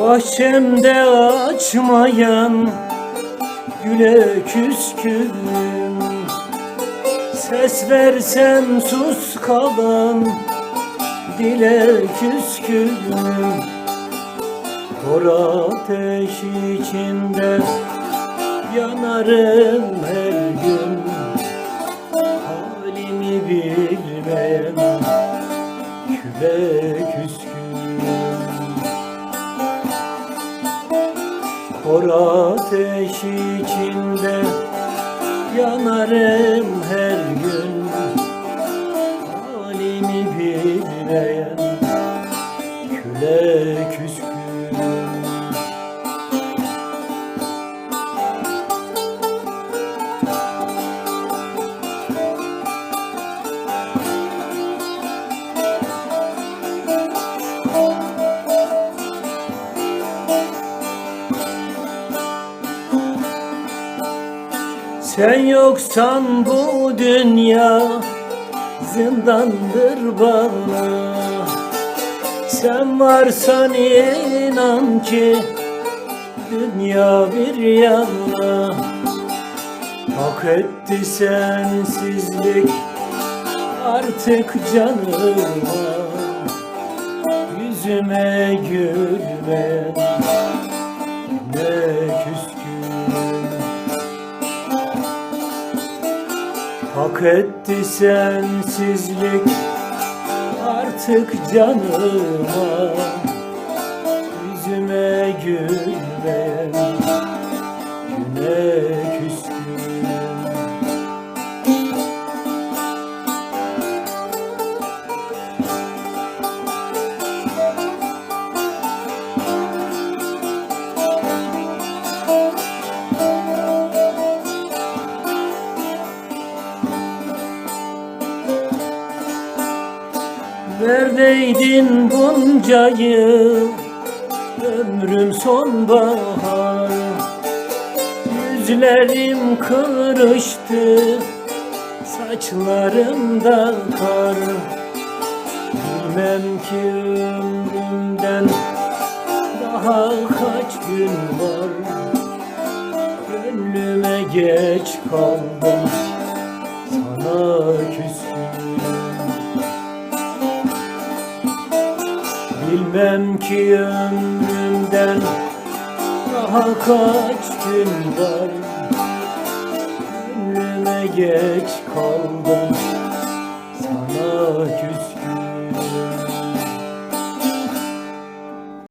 Bahçemde açmayan güle küskün Ses versem sus kalan dile küskün Kor ateş içinde yanarım her gün. Halimi bilmeyen küle küskün ateş içinde yanarım her gün. Halimi bilmeyen küle küskün Sen yoksan bu dünya zindandır bana. Sen varsan inan ki dünya bir yana. Hak etti sensizlik artık canıma. Yüzüme gülmeyen Hak etti sensizlik artık canıma. Yüzüme gülmeyen güne küskün Neredeydin bunca yıl Ömrüm sonbahar. Yüzlerim kırıştı Saçlarımda kar. Bilmem ki ömrümden Daha kaç gün var. Gönlüme geç kaldım Bilmem ki ömrümden daha kaç gün var. Ömrüme geç kaldım